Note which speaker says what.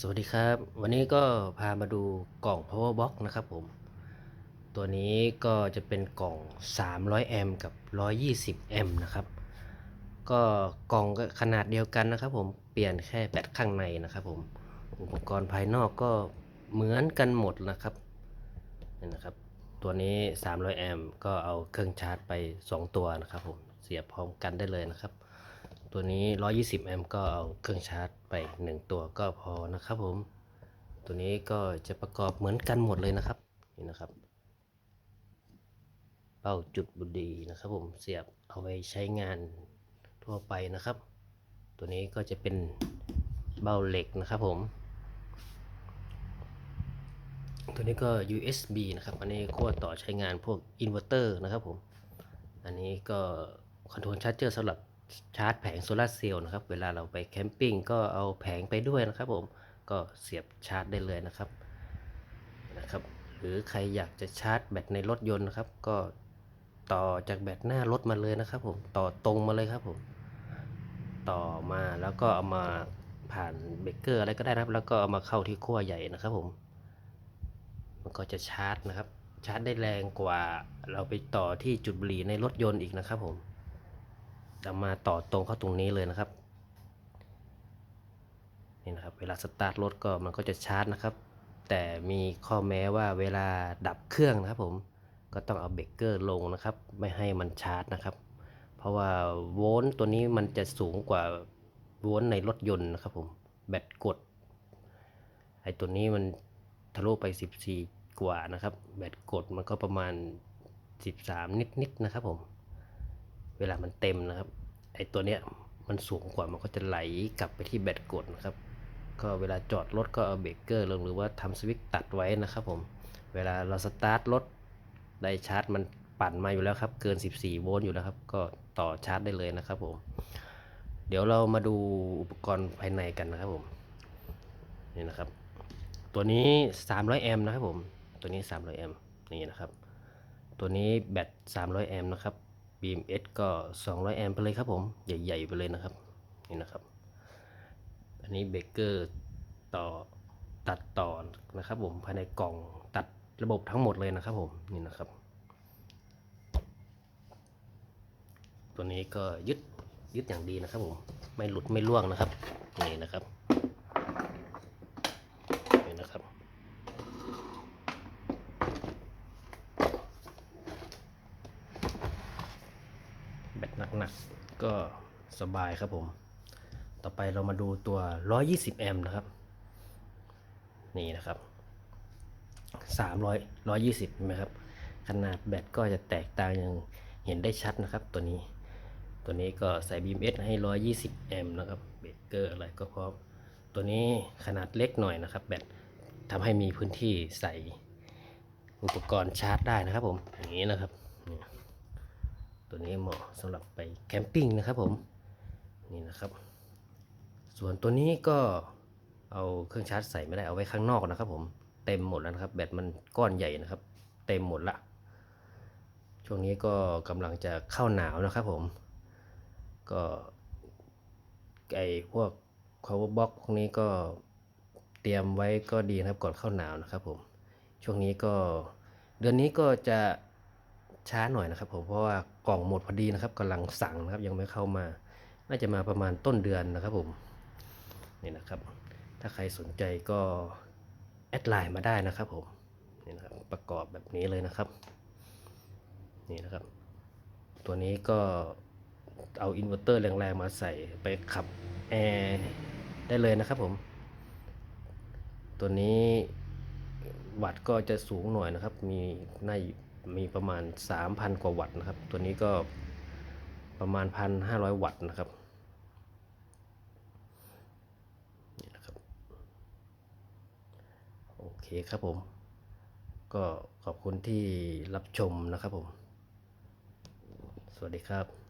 Speaker 1: สวัสดีครับ วันนี้ก็พามาดูกล่อง power box นะครับผม ตัวนี้ก็จะเป็นกล่อง 300 แอมป์กับ 120 แอมป์นะครับ ก็กล่องก็ขนาดเดียวกันนะครับผมเปลี่ยนแค่แบตข้างในนะครับผมอุปกรณ์ภายนอกก็เหมือนกันหมดนะครับนี่นะครับ ตัวนี้ 300 แอมป์ก็เอาเครื่องชาร์จไป 2 ตัวนะครับผมเสียบพร้อมกันได้เลยนะครับ ตัวนี้ 120 แอมป์ก็เอาเครื่องชาร์จไป 1 ตัวก็พอนะครับผม ตัวนี้ก็จะประกอบเหมือนกันหมดเลยนะครับ นี่นะครับ เป้าจุดบุหรีนะครับผม เสียบเอาไว้ใช้งานทั่วไปนะครับ ตัวนี้ก็จะเป็นเบ้าเหล็กนะครับผม ตัวนี้ก็ USB นะครับ อันนี้ขั้วต่อใช้งานพวกอินเวอร์เตอร์นะครับผม อันนี้ก็คอนโทรลชาร์จเจอร์สำหรับ ชาร์จแผงโซลาร์เซลล์นะครับ เวลาเราไปแคมปิ้งก็เอาแผงไปด้วยนะครับผม ก็เสียบชาร์จได้เลยนะครับ นะครับ หรือใครอยากจะชาร์จแบตในรถยนต์นะครับ ก็ต่อจากแบตหน้ารถมาเลยนะครับผม ต่อตรงมาเลยครับผม ต่อมาแล้วก็เอามาผ่านเบรกเกอร์อะไรก็ได้นะครับ แล้วก็เอามาเข้าที่ขั้วใหญ่นะครับผม มันก็จะชาร์จนะครับ ชาร์จได้แรงกว่าเราไปต่อที่จุดบุหรี่ในรถยนต์อีกนะครับผม เรามาต่อตรงเข้าตรงนี้เลยนะครับนี่นะครับเวลาสตาร์ทรถก็มันก็จะชาร์จนะครับ แต่มีข้อแม้ว่าเวลาดับเครื่องนะครับผมก็ต้องเอาเบรกเกอร์ลงนะครับ ไม่ให้มันชาร์จนะครับ เพราะว่าโวลต์ตัวนี้มันจะสูงกว่าโวลต์ในรถยนต์นะครับผมแบตกดไอ้ตัวนี้มันทะลุไป 14 กว่านะครับ แบตกดมันก็ประมาณ 13 นิดๆนะครับผม เวลามันเต็มนะครับ ไอตัวเนี้ยมันสูงกว่ามันก็จะไหลกลับไปที่แบตกดนะครับ ก็เวลาจอดรถก็เอาเบรกเกอร์ลงหรือว่าทำสวิตช์ตัดไว้นะครับผม เวลาเราสตาร์ทรถได้ชาร์จมันปั่นมาอยู่แล้วครับ เกิน 14 โวลต์อยู่แล้วครับ ก็ต่อชาร์จได้เลยนะครับผม เดี๋ยวเรามาดูอุปกรณ์ภายในกันนะครับผม นี่นะครับ ตัวนี้ 300 แอมป์นะครับผม ตัวนี้ 300 แอมป์นี่นะครับ ตัวนี้แบต 300 แอมป์นะครับ BMS ก็ 200 แอมป์ไปเลยครับผม ใหญ่ ๆ ไปเลยนะครับ นี่นะครับ อันนี้เบรกเกอร์ต่อตัดต่อนะครับผม ภายในกล่องตัดระบบทั้งหมดเลยนะครับผม นี่นะครับ ตัวนี้ก็ยึดยึดอย่างดีนะครับผม ไม่หลุดไม่ล่วงนะครับ นี่นะครับ นี่นะครับ แบตหนั ก็สบายครับผม ต่อไปเรามาดูตัว 120 แอมป์นะครับ นี่นะครับ 300 120เห็นไหมครับ ขนาดแบตก็จะแตกต่างอย่างเห็นได้ชัดนะครับตัวนี้ ตัวนี้ก็ใส่ BMS ให้ 120 แอมป์นะครับ เบรกเกอร์อะไรก็พร้อม ตัวนี้ขนาดเล็กหน่อยนะครับ แบตทำให้มีพื้นที่ใส่อุปกรณ์ชาร์จได้นะครับผม อย่างนี้นะครับ ตัวนี้เหมาะสำหรับไปแคมปิ้งนะครับผมนี่นะครับ ส่วนตัวนี้ก็เอาเครื่องชาร์จใส่ไม่ได้เอาไว้ข้างนอกนะครับ ผมเต็มหมดแล้วนะครับ แบตมันก้อนใหญ่นะครับ เต็มหมดละช่วงนี้ก็กำลังจะเข้าหนาวนะครับผมก็ไอพวก power box พวกนี้ก็เตรียมไว้ก็ดีนะครับก่อนเข้าหนาวนะครับผมช่วงนี้ก็เดือนนี้ก็จะช้าหน่อยนะครับผมเพราะว่า กล่องหมดพอดีนะครับกำลังสั่งนะครับยังไม่เข้ามา น่าจะมาประมาณต้นเดือนนะครับผมนี่นะครับ ถ้าใครสนใจก็แอดไลน์มาได้นะครับผมนี่นะครับประกอบแบบนี้เลยนะครับนี่นะครับ ตัวนี้ก็เอาอินเวอร์เตอร์แรงๆมาใส่ไปขับแอร์ได้เลยนะครับผม ตัวนี้วัตก็จะสูงหน่อยนะครับ มีน่า มีประมาณ 3,000 กว่าวัตต์นะครับ ตัวนี้ก็ประมาณ 1,500 วัตต์นะครับนี่นะครับโอเคครับผม ก็ขอบคุณที่รับชมนะครับผม สวัสดีครับ